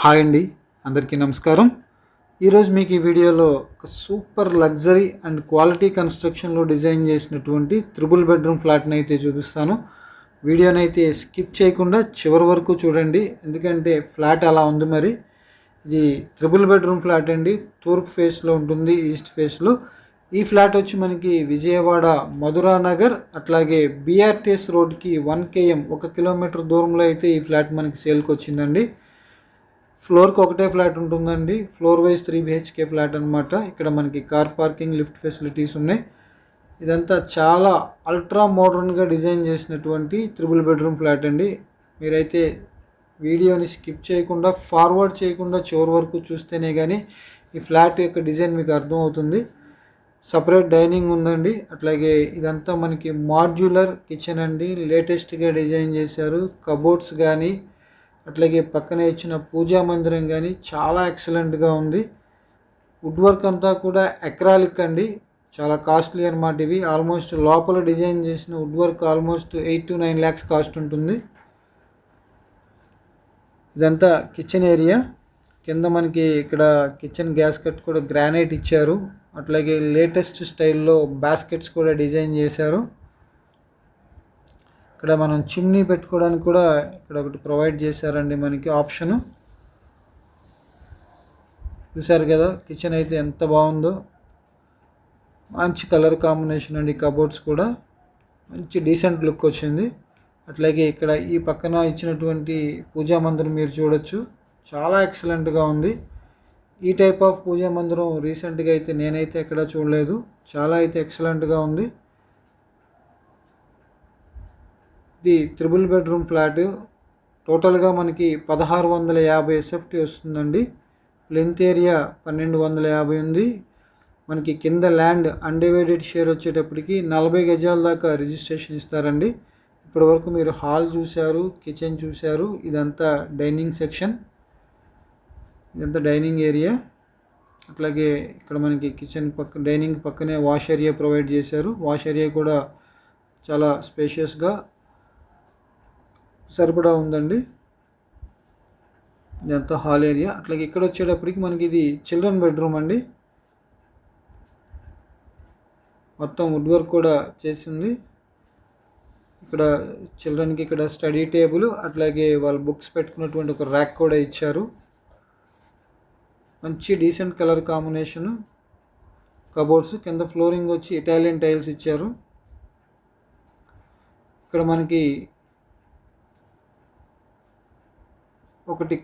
Hi అండి అందరికీ నమస్కారం. ఈరోజు మీకు ఈ వీడియోలో ఒక సూపర్ లగ్జరీ అండ్ క్వాలిటీ కన్స్ట్రక్షన్లో డిజైన్ చేసినటువంటి త్రిబుల్ బెడ్రూమ్ ఫ్లాట్ని అయితే చూపిస్తాను. వీడియోని అయితే స్కిప్ చేయకుండా చివరి వరకు చూడండి ఎందుకంటే ఫ్లాట్ అలా ఉంది మరి. ఇది త్రిబుల్ బెడ్రూమ్ ఫ్లాట్ అండి తూర్పు ఫేస్లో ఉంటుంది ఈస్ట్ ఫేస్లో. ఈ ఫ్లాట్ వచ్చి మనకి విజయవాడ మధురా నగర్ అట్లాగే బీఆర్టీఎస్ రోడ్కి వన్ కేఎం ఒక కిలోమీటర్ దూరంలో అయితే ఈ ఫ్లాట్ మనకి సేల్కి వచ్చిందండి. ఫ్లోర్కి ఒకటే ఫ్లాట్ ఉంటుందండి. Floor wise three BHK flat అనమాట ఇక్కడ మనకి కార్ పార్కింగ్ లిఫ్ట్ ఫెసిలిటీస్ ఉన్నాయి. ఇదంతా చాలా అల్ట్రా మోడర్న్గా డిజైన్ చేసినటువంటి త్రిబుల్ బెడ్రూమ్ ఫ్లాట్ అండి. మీరైతే వీడియోని స్కిప్ చేయకుండా ఫార్వర్డ్ చేయకుండా చివరి వరకు చూస్తేనే కానీ ఈ ఫ్లాట్ యొక్క డిజైన్ మీకు అర్థమవుతుంది. సపరేట్ డైనింగ్ ఉందండి. అట్లాగే ఇదంతా మనకి మాడ్యులర్ కిచెన్ అండి. లేటెస్ట్గా డిజైన్ చేశారు. కబోర్డ్స్ కానీ అట్లాగే పక్కనే ఇచ్చిన పూజా మందిరం కానీ చాలా ఎక్సలెంట్గా ఉంది. వుడ్ వర్క్ అంతా కూడా ఎక్రాలిక్ అండి. చాలా కాస్ట్లీ అనమాట ఇవి. ఆల్మోస్ట్ లోపల డిజైన్ చేసిన wood work almost eight to nine lakhs cost ఉంటుంది. ఇదంతా కిచెన్ ఏరియా కింద మనకి ఇక్కడ కిచెన్ గ్యాస్ కట్ కూడా గ్రానైట్ ఇచ్చారు. అట్లాగే లేటెస్ట్ స్టైల్లో బాస్కెట్స్ కూడా డిజైన్ చేశారు. ఇక్కడ మనం చిమ్నీ పెట్టుకోవడానికి కూడా ఇక్కడ ఒకటి ప్రొవైడ్ చేశారండి మనకి ఆప్షను చూసారు కదా కిచెన్ అయితే ఎంత బాగుందో. మంచి కలర్ కాంబినేషన్ అండి కబోర్డ్స్ కూడా. మంచి డీసెంట్ లుక్ వచ్చింది. అట్లాగే ఇక్కడ ఈ పక్కన ఇచ్చినటువంటి పూజా మందిరం మీరు చూడొచ్చు. చాలా ఎక్సలెంట్గా ఉంది. ఈ టైప్ ఆఫ్ పూజా మందిరం రీసెంట్గా అయితే నేనైతే ఎక్కడ చూడలేదు. చాలా అయితే ఎక్సలెంట్గా ఉంది. ఇది త్రిబుల్ బెడ్రూమ్ ఫ్లాట్ టోటల్గా మనకి పదహారు వందల యాభై ఎస్ఎఫ్టీ వస్తుందండి. లెంత్ ఏరియా పన్నెండు వందల యాభై ఉంది. మనకి కింద ల్యాండ్ అన్డివైడెడ్ షేర్ వచ్చేటప్పటికి నలభై గజాల దాకా రిజిస్ట్రేషన్ ఇస్తారండి. ఇప్పటి వరకు మీరు హాల్ చూశారు కిచెన్ చూశారు ఇదంతా డైనింగ్ సెక్షన్ ఇదంతా డైనింగ్ ఏరియా. అట్లాగే ఇక్కడ మనకి కిచెన్ పక్క డైనింగ్ పక్కనే వాష్ ఏరియా ప్రొవైడ్ చేశారు. వాష్ ఏరియా కూడా చాలా స్పేషియస్గా సరిపడా ఉందండి. ఇదంతా హాల్ ఏరియా. అట్లాగే ఇక్కడ వచ్చేటప్పటికి మనకి ఇది చిల్డ్రన్ బెడ్రూమ్ అండి. మొత్తం వుడ్ వర్క్ కూడా చేసింది. ఇక్కడ చిల్డ్రన్కి ఇక్కడ స్టడీ టేబుల్ అట్లాగే వాళ్ళ బుక్స్ పెట్టుకున్నటువంటి ఒక ర్యాక్ కూడా ఇచ్చారు. మంచి డీసెంట్ కలర్ కాంబినేషన్. కబోర్డ్స్ కింద ఫ్లోరింగ్ వచ్చి ఇటాలియన్ టైల్స్ ఇచ్చారు. ఇక్కడ మనకి ఒకటి